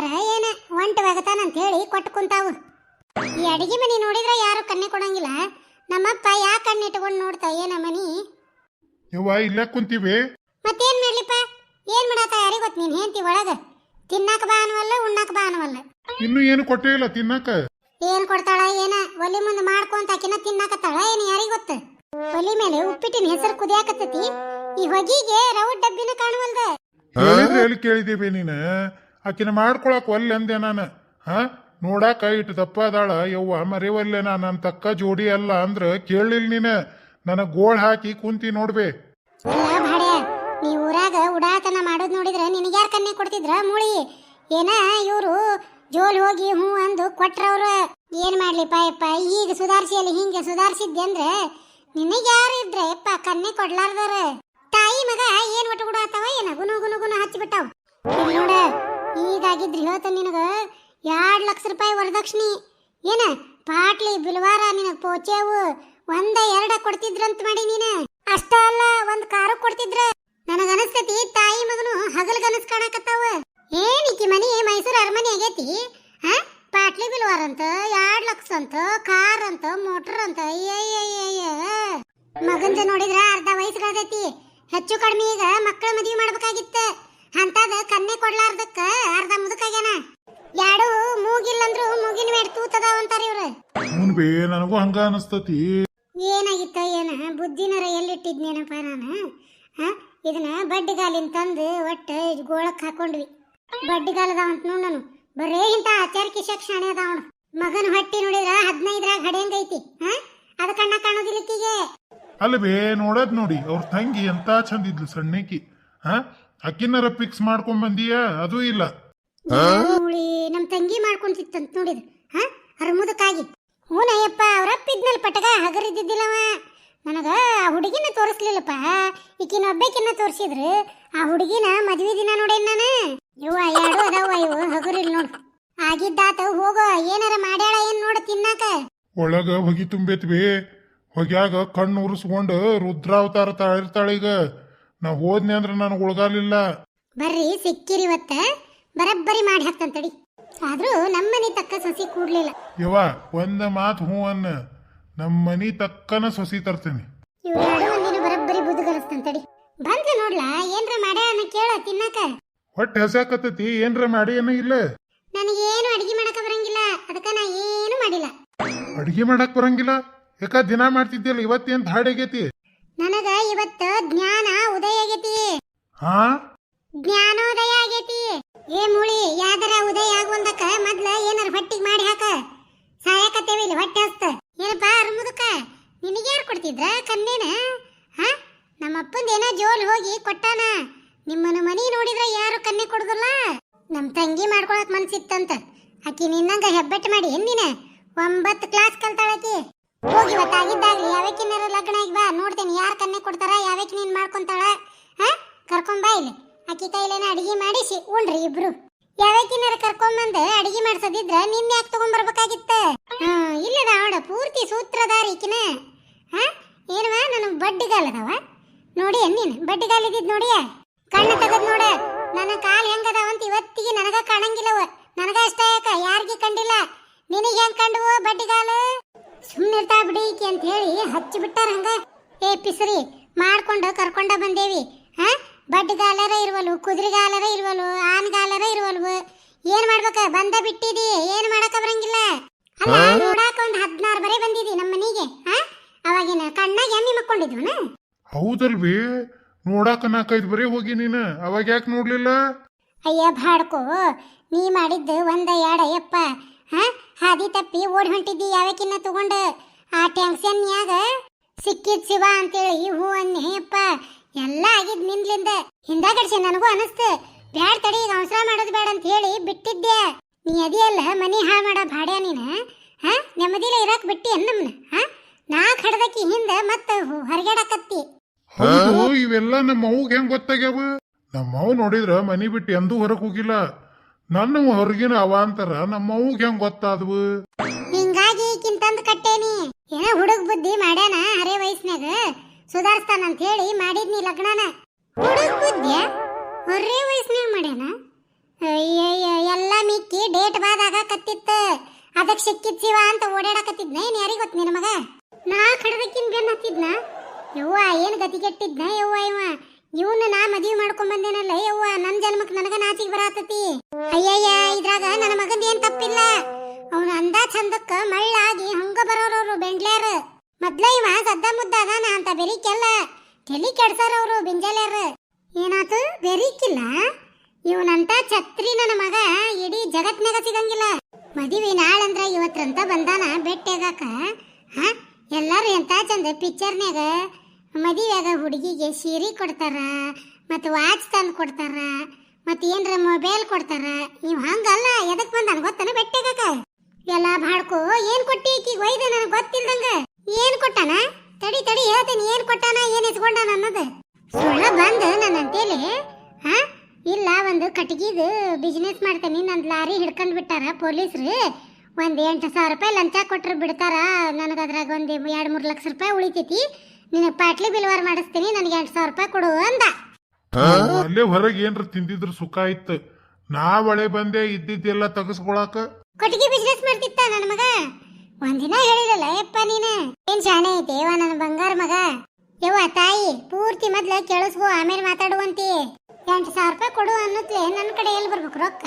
ಕೊಡ್ತಾರ ಏನ ಒಂಟು ಅಂತ ಹೇಳಿ ಕೊಟ್ಟು ಕುಂತಾವ ಈ ಅಡಿಗೆ ಮನಿ ನೋಡಿದ್ರೆ ಯಾರು ಕಣ್ಣೆ ಕೊಡಂಗಿಲ್ಲ. ನಮ್ಮಪ್ಪ ಯಾ ಕಣ್ಣು ಇಟ್ಕೊಂಡು ನೋಡ್ತಾ ಏನ ಮನಿ? ಯವ್ವ ಇಲ್ಲ ಕುಂತೀವಿ. ಮತ್ತೇನ್ ಮಾಡ್ಲಿಪ್ಪ? ಏನ್ ಮಾಡಾತ ಯಾರಿಗ್ ಗೊತ್ತ ನೀನ್ ಹೆಂಡತಿ ಒಳಗ? ತಿನ್ನಾಕ ಬಾ ಅನ್ವಲ್ಲ ಉಣ್ಣಕ ಬಾ ಅನ್ವಲ್ಲ. ಇನ್ನು ಏನು ಕೊಟ್ಟೇ ಇಲ್ಲ ತಿನ್ನಕ? ಏನ್ ಕೊಡ್ತಾಳ ಏನ? ಒಲಿ ಮುಂದೆ ಮಾಡ್ಕೊಂತ ಆಕಿನ ತಿನ್ನಾಕತ್ತಾಳ ಏನ್ ಯಾರಿಗ್ ಗೊತ್ತ? ಒಲಿ ಮೇಲೆ ಉಪ್ಪಿಟ್ಟಿನ ಹೆಸರು ಕುದಿಯಾಕತ್ತತಿ. ಈ ಹೊಗಿಗೆ ರೌಡ್ ಡಬ್ಬಿನ ಕಾಣುವಲ್ದ. ಹೇಳಿದ್ರೆ ಎಲ್ಲಿ ಕೇಳಿದೀವಿ ನೀನು. ಆಕಿನ ಮಾಡ್ಕೊಳಕ್ ಒಲ್ಲೆ ಅಂದೆ ನಾನು. ಹಾ? ನೋಡಾಕ ಇಟ್ಟು ದಪ್ಪ ಅದಾಳ ಯವ್ವ, ಮರಿವಲ್ಲೆ ನಾನು ನನ್ನ ತಕ್ಕ ಜೋಡಿ ಅಲ್ಲ ಅಂದ್ರ ಕೇಳಿಲ್ ನೀನ. ನನಗ್ ಗೋಳ್ ಹಾಕಿ ಕುಂತಿ ನೋಡ್ಬೆ. ನೀ ಊರಾಗ ಉಡಾತನ ಮಾಡೋದ್ ನೋಡಿದ್ರ ನಿನಗ್ಯಾರ ಕನ್ನೆ ಕೊಡ್ತಿದ್ರ? ಮೂಳಿ. ಏನ ಇವರು ಜೋಲ್ ಹೋಗಿ ಹ್ಞೂ ಅಂದು ಕೊಟ್ರವ್ರ. ಏನ್ ಮಾಡ್ಲಿಪ್ಪ ಯಪ್ಪ? ಈಗ ಸುಧಾರಿಸಿಯಲ್ಲಿ ಹಿಂಗೆ ಸುಧಾರಿಸಿದ್ದೆ ಅಂದ್ರೆ ನಿನಗೆ ಯಾರು ಇದ್ರೆ ಯಪ್ಪ ಕನ್ನೆ ಕೊಡ್ಲಾರ್ದಾರ ತಾಯಿ ಮಗ ಏನ್ ಒಟ್ಟು ಕೂಡ ಈಗಾಗಿದ್ರಿ ಹೇಳ್ತ ನಿನಗ. ಎರಡು ಲಕ್ಷ ರೂಪಾಯಿ ವರದಕ್ಷಿಣಿ. ಏನ? ಪಾಟ್ಲಿ, ಬಿಲ್ವಾರ, ನಿನಗ್ ಪೋಚೇವು. ಒಂದ ಎರಡ ಕೊಡ್ತಿದ್ರಂತ ಮಾಡಿ ನೀನ. ಅಷ್ಟ ಅಲ್ಲ, ಒಂದ್ ಕಾರು ಕೊಡ್ತಿದ್ರ. ನನಗ ಅನಸ್ತತಿ, ತಾಯಿ ಮಗನು ಹಗಲ್ ಕನಸ್ ಕಾಣಕತ್ತಾವ. ಏನಿಕ್ಕಿ ಮನಿ, ಮೈಸೂರು ಅರಮನೆ ಆಗೈತಿ? ಹಾ ಪಾಟ್ಲಿ, ಬಿಲ್ವಾರ ಅಂತ, ಎರಡ್ ಲಕ್ಷ ಅಂತ, ಕಾರ್ ಅಂತ, ಮೋಟರ್ ಅಂತ ಮಗನ್ ಮಗಂದ ನೋಡಿದ್ರ ಅರ್ಧ ವಯಸ್ಸುಗಳದೈತಿ ಹೆಚ್ಚು ಕಡಿಮೆ ಈಗ ಮಕ್ಕಳ ಮದುವೆ ಮಾಡ್ಬೇಕಾಗಿತ್ತ. ಅಂತದ ಕನ್ನೆ ಕೊಡ್ಲಾರ್ದಕ್ಕ ಅರ್ಧ ಮುದುಕಾಗ್ಯಾನ ಯಾಡು ಮೂಗಿಲ್ಲಂದ್ರು ಮೂಗಿನ ಮೇಡ್ ತೂತದ ಅಂತಾರ ಇವ್ರು. ಹ್ಞೂ ಬೇ ನನಗೂ ಹಂಗ ಅನಸ್ತತಿ. ಏನಾಗಿತ್ತ ಏನ? ಬುದ್ಧಿನರ ಎಲ್ಲಿಟ್ಟಿದ್ನೇನಪ್ಪ ನಾನು? ಹಾ? ಇದನ್ನ ಬಡ್ಡಿಗಾಲಿನ ತಂದು ಒಟ್ಟು ಗೋಳಕ್ಕೆ ಹಾಕೊಂಡ್ವಿ. ಬಡ್ಡಿಗಾಲದ ಅಂತ ನೋಡ್ ನಾನು. ಬರೇ ಇಂತ ಆಚಾರಕ್ಕೆ ಶಾಣೆ ಅವನು. ಮಗನ ಹೊಟ್ಟಿ ನೋಡಿದ್ರ ಹದಿನೈದ್ರಾಗ ಹಡೆಯಂಗೈತಿ ಹಾ? ಅದ ಕಣ್ಣ ಕಾಣೋದಿಲ್ಲಕ್ಕಿಗೆ ಅಲ್ಲ ಬೇ ನೋಡದ್ ನೋಡಿ. ಅವ್ರ ತಂಗಿ ಎಂತ ಚಂದಿದ್ಲು ಸಣ್ಣಕಿ. ಹಾ? ಅಕ್ಕಿನರ ಪಿಕ್ಸ್ ಮಾಡ್ಕೊಂಡ್ ಬಂದೀಯ? ಅದು ಇಲ್ಲ. ನೋಡಿ ನಮ್ ತಂಗಿ ಮಾಡ್ಕೊಂತಿತ್ತಂತ ನೋಡಿದ್ರು. ಹಾ? ಹರಮುದಕ್ಕಾಗಿ ಹೂನಯ್ಯಪ್ಪ ಅವ್ರಪ್ಪಿದ್ನಲ್ ಪಟಗ ಹಗರಿದ್ದಿದ್ದಿಲ್ಲವ. ನನಗ ಆ ಹುಡುಗಿನ ತೋರಿಸ್ಲಿಲ್ಲಪ್ಪ. ಈಕಿನ ಒಬ್ಬಕಿನ ತೋರಿಸಿದ್ರು. ಆ ಹುಡುಗಿನ ಮದ್ವಿ ದಿನ ನೋಡೇನ್ ನಾನು? ಇವ ಯಾರು ಅದಾವ ಇವು. ಹಗುರಿಲ್ ನೋಡ್. ಆಗಿದ್ದಾತ ಹೋಗೋ ಏನಾರ ಮಾಡ್ಯಾಳ ಏನ್ ನೋಡು ತಿನ್ನಾಕ. ಒಳಗ ಹೊಗಿ ತುಂಬೈತಿ ಬೇ. ಹೊಗ್ಯಾಗ ಕಣ್ಣು ಉರಿಸ್ಕೊಂಡು ರುದ್ರಾವತಾರ ತಾಳಿರ್ತಾಳ ಈಗ ನಾ ಹೋದ್ನೆ ಅಂದ್ರೆ ನನಗೆ ಉಳ್ಗಾಲಿಲ್ಲ ಬರ್ರಿ ಸಿಕ್ಕಿರಿ ಇವತ್ತ. ಬರಬ್ಬರಿ ಮಾಡಿ ಹಾಕ್ತಂತಡಿ ಆದ್ರೂ ನಮ್ಮನೆ ತಕ್ಕ ಸಸಿ ಕೂಡ್ಲಿಲ್ಲ. ಯವ್ವ ಒಂದ ಮಾತು ಹ್ಞೂ ಅನ್ನ. ನಮ್ಮ ಮನಿ ತಕ್ಕನ ಸಸಿ ತರ್ತೇನೆ. ಇವ್ರು ಎರಡು ಒಂದಿನ ಬರಬ್ಬರಿ ಬುದುಗಲಸ್ತಂತಡಿ ಬಂದ್ರೆ ನೋಡ್ಲಾ ಏನ್ರ ಮಾಡ್ಯಾನ ಕೇಳ ತಿನ್ನಾಕ. ಹೊಟ್ಟೆ ಹಸಾಕತ್ತೈತಿ ಏನ್ರ ಮಾಡಿ ಏನೋ ಇಲ್ಲ. ನನಗೇನು ಅಡಿಗೆ ಮಾಡಕ ಬರಂಗಿಲ್ಲ ಅದಕ್ಕ ನಾ ಏನು ಮಾಡಿಲ್ಲ. ಅಡಿಗೆ ಮಾಡಕ್ ಬರಂಗಿಲ್ಲ. ಯಾಕ ದಿನ ಮಾಡ್ತಿದ್ದಿಲ್ಲ ಇವತ್ತೇನ್ ಹಾಡಾಗೈತಿ ನನಗ ಇವತ್ತ ಜ್ಞಾನ ಉದಯ ಆಗೈತಿ ಹಾ? ಜ್ಞಾನೋದಯ ಆಗೈತಿ. ಏ ಮುಳಿ ಯಾದರ ಉದಯ ಆಗುವಂದಕ್ಕ ಮೊದ್ಲ ಏನಾರ ಹೊಟ್ಟಿಗೆ ಮಾಡಿ ಹಾಕ. ಸಾಯಕತ್ತೇವಿ ಇಲ್ಲಿ ಹೊಟ್ಟೆ ಹಸ್ತ. ಏನಪ್ಪ ಅರ್ಮುದಕ್ಕ? ನಿನಗ್ಯಾರು ಕೊಡ್ತಿದ್ರ ಕನ್ನೇನ? ಹಾ? ನಮ್ಮಪ್ಪಂದ ಏನೋ ಜೋಲ್ ಹೋಗಿ ಕೊಟ್ಟಾನ. ನಿಮ್ಮನ ಮನಿ ನೋಡಿದ್ರ ಯಾರು ಕನ್ನೆ ಕೊಡುದಿಲ್ಲ. ನಮ್ಮ ತಂಗಿ ಮಾಡ್ಕೊಳಕ್ ಮನ್ಸಿತ್ತಂತ. ಆಕಿ ನಿನ್ನಂಗ ಹೆಬ್ಬೆಟ್ಟು ಮಾಡಿ ನೀನ ಒಂಬತ್ತು ಕ್ಲಾಸ್ ಕಲ್ತಾಳಕಿ ಹೋಗಿ ಇವತ್ತು ಆಗಿದ್ದಾಗ್ಲಿ ಯಾವಕ್ಕಿನಾರ ಲಗ್ನ ಈಗ ಬಾ, ನೋಡ್ತೇನೆ ಯಾರು ಕನ್ನೆ ಕೊಡ್ತಾರ ಯಾವಕ್ ನೀನ್ ಮಾಡ್ಕೊಂತಾಳ, ಹಾ? ಕರ್ಕೊಂಡ್ ಬಾ ಇಲ್ಲಿ. ಆಕಿ ಕೈಲೇನ ಅಡಿಗೆ ಮಾಡಿಸಿ, ಉಣ್ರಿ ಇಬ್ರು. ಯಾವಕ್ಕಿನಾರ ಕರ್ಕೊಂಬಂದು ಅಡಿಗೆ ಮಾಡ್ಸೋದಿದ್ರ ನಿನ್ನ ಯಾಕೆ ತಗೊಂಡ್ಬರ್ಬೇಕಾಗಿತ್ತ ಹಾ, ಇಲ್ಲದ ಅವಡ ಪೂರ್ತಿ ಸೂತ್ರಧಾರ ಈಕಿನ. ಹಾ? ಏನವ, ನನಗೆ ಬಡ್ಡಿಗಾಲದವ? ನೋಡಿ ನೀನು, ಬಡ್ಡಿಗಾಲಿದ್ದಿದ್ ನೋಡಿಯ? ಕಣ್ಣು ತೆಗದ್ ನೋಡ, ನನ್ನ ಕಾಲು ಹೆಂಗದಾವ ಅಂತ ಇವತ್ತಿಗೆ ನನಗ ಕಾಣಂಗಿಲ್ಲವ. ನನಗ ಅಷ್ಟ ಯಾಕ, ಯಾರಿಗಿ ಕಂಡಿಲ್ಲ? ನಿನಗೆ ಹೆಂಗ್ ಕಂಡುವ ಬಡ್ಡಿಗಾಲ? ಸುಮ್ಮನೆ ಇರ್ತಾ ಬಿಡಿ ಈಕೆ ಅಂತ ಹೇಳಿ ಹಚ್ಚಿ ಬಿಟ್ಟಾರ ಹಂಗ. ಏ ಪಿಸರಿ ಮಾಡ್ಕೊಂಡು ಕರ್ಕೊಂಡ ಬಂದೇವಿ. ಹಾ? ಬಡ್ಗಾಲರ ಇರುವಲ್ವು ಕುದುರೆಗಾಲರ ಇರುವಲ್ವು ಆನ್ಗಾಲರ ಇರುವಲ್ವು ಏನ್ ಮಾಡ್ಬೇಕ? ಬಂದ ಬಿಟ್ಟಿದಿ. ಏನ್ ಮಾಡಕ ಬರಂಗಿಲ್ಲ. ಅಲ್ಲ ನೋಡಾಕ ಒಂದ್ ಹದಿನಾರು ಬರೆ ಬಂದಿದಿ ನಮ್ಮ ಮನಿಗೆ. ಹಾ? ಅವಾಗಿನ ಕಣ್ಣಾಗ ಎಮ್ಮಿ ಮಕ್ಕೊಂಡಿದ್ವನ? ಹೌದಲ್ವಿ? ನೋಡಾಕ ನಾಲ್ಕೈದು ಬರೀ ಹೋಗಿ ನೀನ. ಅವಾಗ ಯಾಕೆ ನೋಡ್ಲಿಲ್ಲ? ಅಯ್ಯ ಬಾಡ್ಕೋ ನೀ ಮಾಡಿದ್ದು ಒಂದ ಎರಡ ಯಪ್ಪ. ಹಾದಿ ತಪ್ಪಿ ಓಡ್ ಹೊಂಟಿದ್ದಿ ಯಾವಕ್ಕಿನ್ನ ತಗೊಂಡ? ಆ ಟೆನ್ಷನ್ಯಾಗ ಸಿಕ್ಕಿದ್ ಶಿವ ಅಂತೇಳಿ ಹೂ ಅನ್ನಿ ಯಪ್ಪ ಎಲ್ಲ ಆಗಿದ್ ನಿನ್ಲಿಂದ ಹಿಂದಾಗಡ್ಸಿ ನನಗೂ ಅನಸ್ತು. ಬ್ಯಾಡ್ ತಡಿ, ಈಗ ಅವಸರ ಮಾಡೋದು ಬೇಡ ಅಂತ ಹೇಳಿ ಬಿಟ್ಟಿದ್ದೆ ನೀ ಅದಿಯಲ್ಲ, ಮನಿ ಹಾಳು ಮಾಡೋ ಭಾಡ್ಯ ನೀನು. ಹಾ? ನೆಮ್ಮದಿಲ್ಲ ಇರಾಕ್ ಬಿಟ್ಟಿ ನಮ್ಮನ್ನ ಹಾ? ನಾ ಕಡ್ದಕ್ಕಿ ಹಿಂದ ಮತ್ತ ಹೊರಗಡಕತ್ತಿ. ಇವೆಲ್ಲ ನಮ್ಮ ಅವ್ಗೆ ಹೆಂಗ್ ಗೊತ್ತಾಗ್ಯಾವ? ನಮ್ಮ ಅವ್ ನೋಡಿದ್ರ ಮನಿ ಬಿಟ್ಟು ಎಂದೂ ಹೊರಕ್ ಹೋಗಿಲ್ಲ. ನನ್ನ ಹೊರಗಿನ ಅವಾಂತರ ನಮ್ಮ ಅವ್ಗೆ ಹೆಂಗ್ ಗೊತ್ತಾದ್ವು? ಹಿಂಗಾಗಿ ಈಕಿಂತಂದ್ ಕಟ್ಟೇನಿ. ಏನ ಹುಡುಗ ಬುದ್ಧಿ ಮಾಡ್ಯಾನ ಅರೆ ವಯಸ್ಸಿನಾಗ ಸುಧಾರಿಸ್ತಾನ ಅಂತ ಹೇಳಿ ಮಾಡಿದ್ನಿ ಲಗ್ನನ. ಹುಡುಗ ಬುದ್ಧಿ ಅರೆ ವಯಸ್ಸಿನಾಗ ಮಾಡ್ಯಾನ? ಎಲ್ಲ ಮಿಕ್ಕಿ ಡೇಟ್ ಬಾದಾಗ ಕತ್ತಿತ್ತ. ಅದಕ್ಕೆ ಸಿಕ್ಕಿದ್ ಶಿವ ಅಂತ ಓಡಾಡಕತ್ತಿದ್ನ? ಏನ್ ಯಾರಿಗ್ ಗೊತ್ತ ನಿನ್ ಮಗ? ನಾ ಕಡದಕ್ಕಿನ್ ಬೆನ್ ಹತ್ತಿದ್ನ? ಯವ್ವ, ಏನ್ ಗತಿಗೆಟ್ಟಿದ್ನ ಯವ್ವ ಇವ ಇವನ್ನ ನಾ ಮದ್ವಿ ಮಾಡ್ಕೊಂಡ್ ಬಂದೇನಲ್ಲ ಯವ್ವ, ನನ್ ಜನ್ಮಕ್ ನನಗ ನಾಚಿಗೆ ಬರತತಿ. ಅಯ್ಯಯ್ಯ, ಇದ್ರಾಗ ನನ್ನ ಮಗಂದ ಏನ್ ತಪ್ಪಿಲ್ಲ. ಅವನು ಅಂದ ಚಂದಕ್ಕ ಮಳ್ಳಾಗಿ ಹಂಗ ಬರೋರವ್ರು ಬೆಂಡ್ಲ್ಯಾರ ಮೊದ್ಲ ಇವ ಸದ್ದ ಮುದ್ದ ಅದಾನ ಅಂತ ಬೆರಿಕೆಲ್ಲ. ತಲಿ ಕೆಡ್ಸಾರ ಅವರು ಬಿಂಜಲ್ಯಾರ. ಏನಾತು? ಬೆರಿಕಿಲ್ಲ. ಇವನಂತ ಛತ್ರಿ ನನ್ನ ಮಗ ಇಡೀ ಜಗತ್ನಾಗ ಸಿಗಂಗಿಲ್ಲ. ಮದುವೆ ನಾಳಂದ್ರ ಇವತ್ತಂತ ಬಂದಾನ ಬೆಟ್ಟೆಗಾಕ. ಹಾ? ಎಲ್ಲಾರು ಎಂತ ಚಂದ ಪಿಕ್ಚರ್ನ್ಯಾಗ. ಮದುವೆಯಾಗ ಹುಡುಗಿಗೆ ಸೀರೆ ಕೊಡ್ತಾರ ಮತ್ತು ವಾಚ್ ತಂದು ಕೊಡ್ತಾರ. ಮತ್ತು ಏನ್ರ ಮೊಬೈಲ್ ಕೊಡ್ತಾರ? ನೀವು ಹಂಗಲ್ಲ, ಎದಕ್ ಬಂದಾನ ಗೊತ್ತನ ಬೆಟ್ಟೆಗಾಕ ಎಲ್ಲ ಬಾಡ್ಕೋ ಏನ್ ಕೊಟ್ಟಿ ಈಕಿಗೆ ಒಯ್ದ ನನಗೆ ಗೊತ್ತಿಲ್ದಂಗ? ಏನ್ ಕೊಟ್ಟಾನ? ತಡಿ ತಡಿ, ಹೇಳ್ತೀನಿ, ಏನ್ ಕೊಟ್ಟಾನ, ಏನ್ ಇಸ್ಕೊಂಡಾನ ಅನ್ನೋದು. ಸುಳ್ಳ ಬಂದು ನನ್ನ ಅಂತೇಳಿ ಹಾ? ಇಲ್ಲ, ಒಂದು ಕಟ್ಗಿದು ಬಿಸ್ನೆಸ್ ಮಾಡ್ತೇನೆ ನನ್ನ ಲಾರಿ ಹಿಡ್ಕೊಂಡು ಬಿಟ್ಟಾರ ಪೊಲೀಸ್ರು. ಒಂದು ಎಂಟು ಸಾವಿರ ರೂಪಾಯಿ ಲಂಚ ಕೊಟ್ರೆ ಬಿಡ್ತಾರ ನನಗೆ ಅದ್ರಾಗ ಒಂದು ಎರಡು ಮೂರು ಲಕ್ಷ ರೂಪಾಯಿ ಉಳಿತೈತಿ. ನಿನಗೆ ಪಾಟ್ಲಿ ಬಿಲ್ವಾರ ಮಾಡಿಸ್ತೀನಿ, ನನಗೆ ಎಂಟು ಸಾವಿರ ರೂಪಾಯಿ ಕೊಡು ಅಂದ. ಅಲ್ಲೇ ಹೊರಗೆ ಏನ್ರ ತಿಂದಿದ್ರು ಸುಖ ಇತ್ತು ನಾ ಒಳೆ ಬಂದೆ ಇದ್ದಿದ್ದೆಲ್ಲ ತಗಸ್ಕೊಳಕ? ಕೊಟ್ಟಿಗೆ ಬಿಸ್ನೆಸ್ ಮಾಡ್ತಿತ್ತ ನನ್ನ ಮಗ? ಒಂದಿನ ಹೇಳಿರಲ್ಲ ಯಪ್ಪ ನೀನ? ಏನ್ ಶಾಣೆ ಐತೆವಾ ಯವ್ವ ನನ್ನ ಬಂಗಾರ ಮಗ. ಯವ್ವ ತಾಯಿ ಪೂರ್ತಿ ಮೊದ್ಲ ಕೇಳಿಸ್ಕೋ ಆಮೇಲೆ ಮಾತಾಡುವಂತಿ. ಎಂಟು ಸಾವಿರ ರೂಪಾಯಿ ಕೊಡು ಅನ್ನತ್ಲೆ ನನ್ನ ಕಡೆ ಎಲ್ಲಿ ಬರ್ಬೇಕು ರೊಕ್ಕ?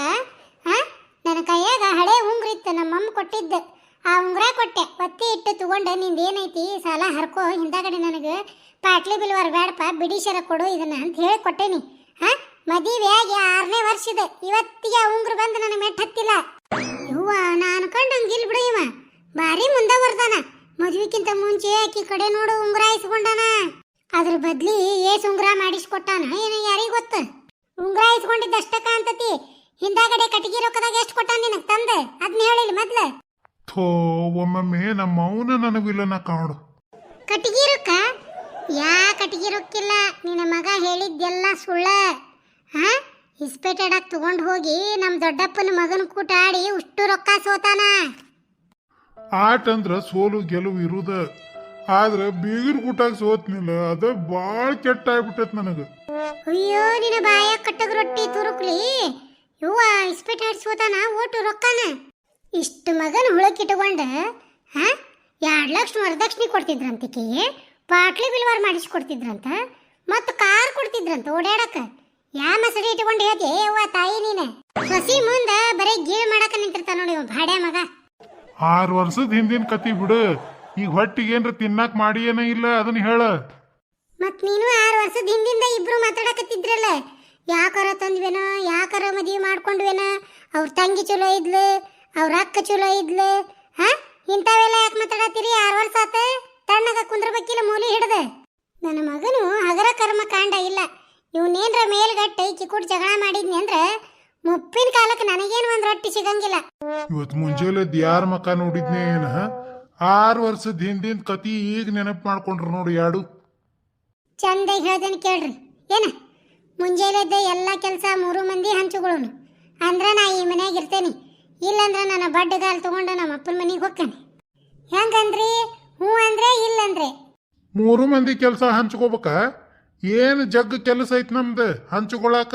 ಹ? ನನ್ನ ಕೈಯಾಗ ಹಳೆ ಉಂಗ್ರ ಇತ್ತು ನಮ್ಮಮ್ಮ ಕೊಟ್ಟಿದ್ದು. ಆ ಉಂಗುರ ಕೊಟ್ಟೆ. ಒತ್ತಿ ಇಟ್ಟು ತಗೊಂಡ. ನಿಂದ ಏನೈತಿ ಸಾಲ ಹರ್ಕೋ. ಹಿಂದಾಗಡೆ ನನಗೆ ಪಾಟ್ಲಿ ಬಿಲ್ ಬೇಡಪ್ಪ ಬಿಡಿಶರ ಕೊಡು ಇದನ್ನ ಅಂತ ಹೇಳಿ ಕೊಟ್ಟೇನಿ. ಹಾ? ಆಗಿ ಆರನೇ ವರ್ಷದ. ಇವತ್ತಿಗೆ ಆ ಉಂಗ್ರ ಬಂದು ನನಗೆ ಮೆಟ್ಟ ಹತ್ತಿಲ್ಲ. ಇವ್ವ ನಾನು ಕಂಡು ಹಂಗಿಲ್ ಬಿಡು ಇವ. ಭಾರಿ ಮುಂದೆ ಬರ್ತಾನ ಮದುವೆಕ್ಕಿಂತ ಮುಂಚೆ ಆಕಿ ಕಡೆ ನೋಡು ಉಂಗುರ ಇಸ್ಕೊಂಡಾನ ಅದ್ರ ಬದ್ಲಿ ಏಸ್ ಉಂಗುರ ಮಾಡಿಸ್ಕೊಟ್ಟಾನ. ಏನು ಯಾರಿಗೆ ಗೊತ್ತ? ಉಂಗುರ ಇಸ್ಕೊಂಡಿದ್ದಷ್ಟಕ್ಕ ಅಂತತಿ. ಹಿಂದಾಗಡೆ ಕಟ್ಟಿಗೆ ರೊಕ್ಕದಾಗ ಎಷ್ಟು ಕೊಟ್ಟಾನ ನಿನಗೆ ತಂದೆ? ಅದ್ನ ಹೇಳಿಲ್ಲ ಮೊದ್ಲ. ಥೋ ಒಮ್ಮೊಮ್ಮೆ ನಮ್ಮ ಮೌನ ನನಗಿಲ್ಲ ಕಾಣು ಕಟ್ಟಿಗೆ ರೊಕ್ಕ ಯಾ ಕಟ್ಟಿಗೆ ರೊಕ್ಕಿಲ್ಲ ನಿನ್ನ ಮಗ ಹೇಳಿದ್ದೆಲ್ಲ ಸುಳ್ಳ? ಹಾ? ತಗೊಂಡು ಹೋಗಿ ನಮ್ಮ ದೊಡ್ಡಪ್ಪನ ಮಗನ ಕೂಟ ಆಡಿ ಉಷ್ಟು ರೊಕ್ಕ ಸೋತಾನ? ಆಟ ಅಂದ್ರ ಸೋಲು ಗೆಲುವು ಇರುದ. ಆದ್ರೆ ಬೀಗರ್ ಕೂಟಾಗ ಸೋತ್ನಿಲ್ಲ. ಅದ ಬಾಳ ಕೆಟ್ಟ ಆಗ್ಬಿಟ್ಟೈತ್ ನನಗೆ. ಅಯ್ಯೋ ನಿನ್ನ ಬಾಯ ಕಟ್ಟಗ ರೊಟ್ಟಿ ತುರುಕ್ಲಿ. ಇವ್ವ ಇಸ್ಪೆಟ್ ಆಡ್ಸೋತಾನ ಓಟು ರೊಕ್ಕನ? ಇಷ್ಟು ಮಗನ ಹುಳಕ್ಕಿಟ್ಕೊಂಡ ಹಾ? ಎರಡು ಲಕ್ಷ ವರದಕ್ಷಿಣೆ ಕೊಡ್ತಿದ್ರಂತಿಕೆ ಪಾಟ್ಲಿ ಬಿಲ್ವಾರ ಮಾಡಿಸ್ಕೊಡ್ತಿದ್ರಂತ? ಮತ್ತು ಕಾರ್ ಕೊಡ್ತಿದ್ರಂತ ಓಡಾಡಕ? ಯಾ ಮಸಡಿ ಇಟ್ಕೊಂಡು ಹೇಳ್ತಿ ಅವ್ವ ತಾಯಿ ನೀನು. ಹಸಿ ಮುಂದೆ ಬರೀ ಗೀಳ್ ಮಾಡಕ ನಿಂತಿರ್ತಾನ ನೋಡಿ ಭಾಡ್ಯ ಮಗ. ಆರು ವರ್ಷದ ಹಿಂದಿನ ಕತಿ ಬಿಡು. ಈಗ ಹೊಟ್ಟಿಗೆ ಏನ್ರ ತಿನ್ನಕ್ ಮಾಡಿ ಏನೋ ಇಲ್ಲ ಅದನ್ನ ಹೇಳ. ಮತ್ ನೀನು ಆರು ವರ್ಷದ ಹಿಂದಿಂದ ಇಬ್ರು ಮಾತಾಡಕತ್ತಿದ್ರಲ್ಲ. ಯಾಕಾರ ತಂದ್ವೇನೋ ಯಾಕಾರ ಮದುವೆ ಮಾಡ್ಕೊಂಡ್ವೇನ ಅವ್ರ ತಂಗಿ ಚಲೋ ಇದ್ಲು ಅವ್ರ ಅಕ್ಕ ಚಲೋ ಇದ್ಲು ಹಾ? ಇಂಥವೆಲ್ಲ ಯಾಕೆ ಮಾತಾಡತ್ತೀರಿ? ಆರು ವರ್ಷ ಆತ. ತಣ್ಣಗ ಕುಂದ್ರಬೇಕಿಲ್ಲ ಮೂಲಿ ಹಿಡ್ದೆ. ನನ್ನ ಮಗನು ಹಗರ ಕರ್ಮ ಕಾಂಡ ಇಲ್ಲ. ಇವನೇನ್ರ ಮೇಲ್ಗಟ್ಟೆ ಕಿಕ್ಕುಟ್ ಜಗಳ ಮಾಡಿದ್ನಿ ಅಂದ್ರೆ ಮುಪ್ಪಿನ ಕಾಲಕ್ಕೆ ನನಗೇನು ಒಂದು ರೊಟ್ಟಿ ಸಿಗಂಗಿಲ್ಲ. ಇವತ್ ಮುಂಜಾನೆದ್ ಯಾರ ಮಕ ನೋಡಿದ್ನೇ ಏನ? ಆರು ವರ್ಷದ ಹಿಂದಿನ ಕತಿ ಈಗ ನೆನಪು ಮಾಡ್ಕೊಂಡ್ರು ನೋಡಿ ಯಾಡು. ಚಂದಾಗಿ ಹೇಳ್ದೇನೆ ಕೇಳ್ರಿ. ಏನ? ಮುಂಜಾನೆ ಎಲ್ಲ ಕೆಲಸ ಮೂರು ಮಂದಿ ಹಂಚುಗಳು ಅಂದ್ರ ನಾ ಈ ಮನ್ಯಾಗ ಇರ್ತೇನೆ. ಇಲ್ಲಂದ್ರ ನನ್ನ ಬಡ್ಡಗಾಲ್ ತಗೊಂಡು ನಮ್ಮ ಅಪ್ಪನ ಮನೆಗೆ ಹೋಗ್ತಾನೆ. ಹೆಂಗಂದ್ರಿ? ಹ್ಞೂ ಅಂದ್ರೆ ಇಲ್ಲಂದ್ರೆ? ಮೂರು ಮಂದಿ ಕೆಲಸ ಹಂಚ್ಕೋಬೇಕ? ಏನು ಜಗ್ ಕೆಲಸ ಐತ್ ನಮ್ದು ಹಂಚ್ಕೊಳಕ?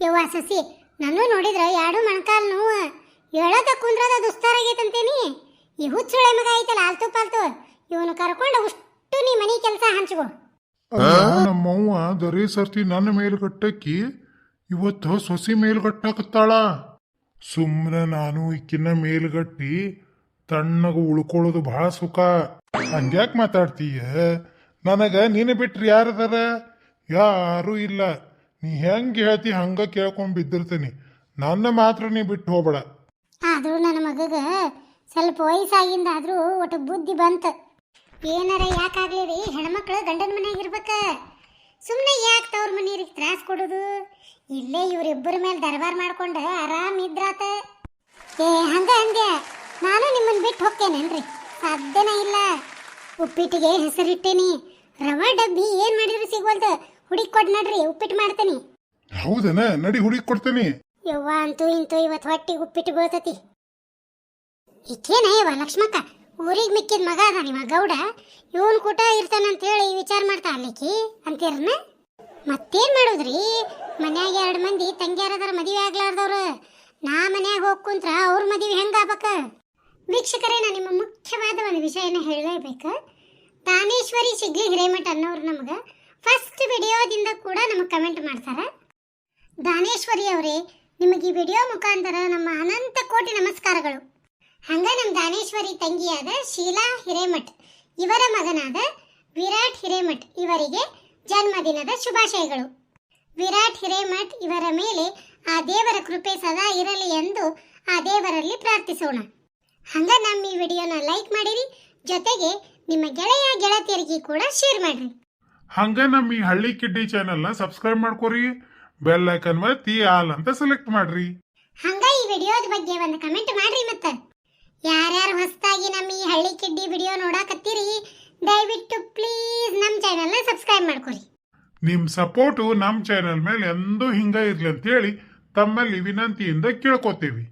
ಯವ್ವ ಸಸಿ ನಾನು ನೋಡಿದ್ರೆ ಎರಡು ಮಣಕಾಲ್ ನೋವು? ಹೇಳದ ಕುಂದ್ರದ ದುಸ್ತಾರಾಗೈತಂತೇನಿ ಈ ಹುಚ್ಚುಳೆ ಮಗ ಐತಲ್ಲ ಆಲ್ತು ಪಾಲ್ತು ಇವನು ಕರ್ಕೊಂಡು ಅಷ್ಟು ನೀ ಮನೆ ಕೆಲಸ ಹಂಚ್ಕೋ. ನಮ್ಮವ್ವ ದರಿ ಸರ್ತಿ ನನ್ನ ಮೇಲ್ಗಟ್ಟಕ್ಕಿ ಇವತ್ತು ಸೊಸಿ ಮೇಲ್ಗಟ್ಟಾಕತ್ತಾಳ. ಸುಮ್ಮನೆ ನಾನು ಇಕ್ಕಿನ ಮೇಲ್ಗಟ್ಟಿ ತಣ್ಣಗ ಉಳ್ಕೊಳ್ಳೋದು ಬಹಳ ಸುಖ. ಹಂಗ್ಯಾಕೆ ಮಾತಾಡ್ತೀಯ? ನನಗ ನೀನು ಬಿಟ್ರಿ ಯಾರದಾರ? ಯಾರೂ ಇಲ್ಲ. ನೀ ಹೆಂಗ್ ಹೇಳ್ತಿ ಹಂಗ ಕೇಳ್ಕೊಂಡ್ ಬಿದ್ದಿರ್ತೀನಿ. ನನ್ನ ಮಾತ್ರ ನೀ ಬಿಟ್ಟು ಹೋಗ್ಬೇಡ. ಆದ್ರೂ ನನ್ನ ಮಗಗ ಸ್ವಲ್ಪ ವಯಸ್ಸಾಗಿಂದಾದ್ರೂ ಒಟ್ಟು ಬುದ್ಧಿ ಬಂತು. ಏನಾರ ಯಾಕಾಗ್ಲಿ ರೀ? ಹೆಣ್ಮಕ್ಳು ಗಂಡನ ಮನ್ಯಾಗ ಇರ್ಬೇಕ. ಸುಮ್ಮನೆ ಯಾಕೆ ತವ್ರ ಮನೆಯವ್ರಿಗೆ ತ್ರಾಸ ಕೊಡೋದು? ಇಲ್ಲೇ ಇವರಿಬ್ಬರ ಮೇಲೆ ದರ್ಬಾರ್ ಮಾಡ್ಕೊಂಡು ಆರಾಮ್ ಇದ್ರಾತ. ಏ ಹಂಗ ಹಂಗೆ. ನಾನು ನಿಮ್ಮನ್ನ ಬಿಟ್ಟು ಹೋಗ್ತೇನೇನ್ರಿ? ಸಾಧ್ಯನೇ ಇಲ್ಲ. ಉಪ್ಪಿಟ್ಟಿಗೆ ಹೆಸರಿಟ್ಟೇನಿ. ರವಾ ಡಬ್ಬಿ ಏನ್ ಮಾಡಿದ್ರು ಸಿಗೋಲ್ದು ಹುಡುಕಿ ಕೊಡ್ ನಡ್ರಿ ಉಪ್ಪಿಟ್ಟು ಮಾಡ್ತೇನಿ. ಹೌದನ? ನಡಿ ಹುಡುಗಿ ಕೊಡ್ತೇನಿ. ಯವ್ವ ಅಂತೂ ಇಂತೂ ಇವತ್ತು ಹೊಟ್ಟಿಗೆ ಉಪ್ಪಿಟ್ಟು ಬೀಳ್ತತಿ. ಈಕೇನ ಯವ್ವ ಲಕ್ಷ್ಮಕ್ಕ? ಊರಿಗೆ ಮಿಕ್ಕಿದ ಮಗ ಅದ ನಿಮ್ಮ ಗೌಡ. ಇವನ್ ಕೂಟ ಇರ್ತಾನಂತ ಹೇಳಿ ವಿಚಾರ ಮಾಡ್ತಾ ಅಲ್ಲಿಕಿ ಅಂತೀರನ? ಮತ್ತೇನ್ ಮಾಡುದ್ರಿ? ಮನ್ಯಾಗ ಎರಡು ಮಂದಿ ತಂಗಿಯಾರದಾರ ಮದುವೆ ಆಗ್ಲಾರ್ದವ್ರು. ನಾ ಮನ್ಯಾಗ ಹೋಗಿ ಕುಂತ್ರ ಅವ್ರ ಮದುವೆ ಹೆಂಗ ಆಗ್ಬೇಕ? ವೀಕ್ಷಕರೇ ನಾನು ನಿಮ್ಮ ಮುಖ್ಯವಾದ ಒಂದು ವಿಷಯನ ಹೇಳಲೇಬೇಕು. ದಾನೇಶ್ವರಿ ಸಿಗ್ಲಿ ಹಿರೇಮಠ ಅನ್ನೋರು ನಮಗೆ ಫಸ್ಟ್ ವಿಡಿಯೋದಿಂದ ಕೂಡ ನಮಗೆ ಕಮೆಂಟ್ ಮಾಡ್ತಾರೆ. ದಾನೇಶ್ವರಿ ಅವರೇ, ನಿಮಗೆ ಈ ವಿಡಿಯೋ ಮುಖಾಂತರ ನಮ್ಮ ಅನಂತ ಕೋಟಿ ನಮಸ್ಕಾರಗಳು. ಹಂಗ ನಮ್ಮ ದಾನೇಶ್ವರಿ ತಂಗಿಯಾದ ಶೀಲಾ ಹಿರೇಮಠ್ ಇವರ ಮಗನಾದ ವಿರಾಟ್ ಹಿರೇಮಠ್ ಇವರಿಗೆ ಜನ್ಮದಿನದ ಶುಭಾಶಯಗಳು. ವಿರಾಟ್ ಹಿರೇಮಠ್ ಇವರ ಮೇಲೆ ಆ ದೇವರ ಕೃಪೆ ಸದಾ ಇರಲಿ ಎಂದು ಆ ದೇವರಲ್ಲಿ ಪ್ರಾರ್ಥಿಸೋಣ. ಹಂಗ ನಮ್ಮ ಈ ವಿಡಿಯೋನ ಲೈಕ್ ಮಾಡಿರಿ ಜೊತೆಗೆ ನಿಮ್ಮ ಗೆಳೆಯ ಗೆಳತಿಯರಿಗೆ ಕೂಡ ಶೇರ್ ಮಾಡ್ರಿ. ಹಂಗ ನಮ್ಮ ಈ ಹಳ್ಳಿ ಕಿಡ್ಡಿ ಚಾನೆಲ್ನ ಸಬ್ಸ್ಕ್ರೈಬ್ ಮಾಡ್ಕೊರಿ ಬೆಲ್ ಐಕನ್ ಒತ್ತಿ ಆಲ್ ಅಂತ ಸೆಲೆಕ್ಟ್ ಮಾಡ್ರಿ. ಹಂಗ ಈ ವಿಡಿಯೋದ ಬಗ್ಗೆ ಒಂದು ಕಮೆಂಟ್ ಮಾಡ್ರಿ ಮತ್ತ. ಯಾರ್ಯಾರು ಹೊಸದಾಗಿ ನಮ್ಮ ಈ ಹಳ್ಳಿ ಕಿಡ್ಡಿ ವಿಡಿಯೋ ನೋಡಾಕತ್ತೀರಿ, ದಯವಿಟ್ಟು ಪ್ಲೀಸ್ ನಮ್ಮ ಚಾನೆಲ್ನ ಸಬ್ಸ್ಕ್ರೈಬ್ ಮಾಡ್ಕೊರಿ ನಿಮ್ಮ ಸಪೋರ್ಟು ನಮ್ಮ ಚಾನೆಲ್ ಮೇಲೆ ಎಂದೂ ಹಿಂಗ ಇರಲಿ ಅಂತೇಳಿ ತಮ್ಮಲ್ಲಿ ವಿನಂತಿಯಿಂದ ಕೇಳ್ಕೊತೀವಿ.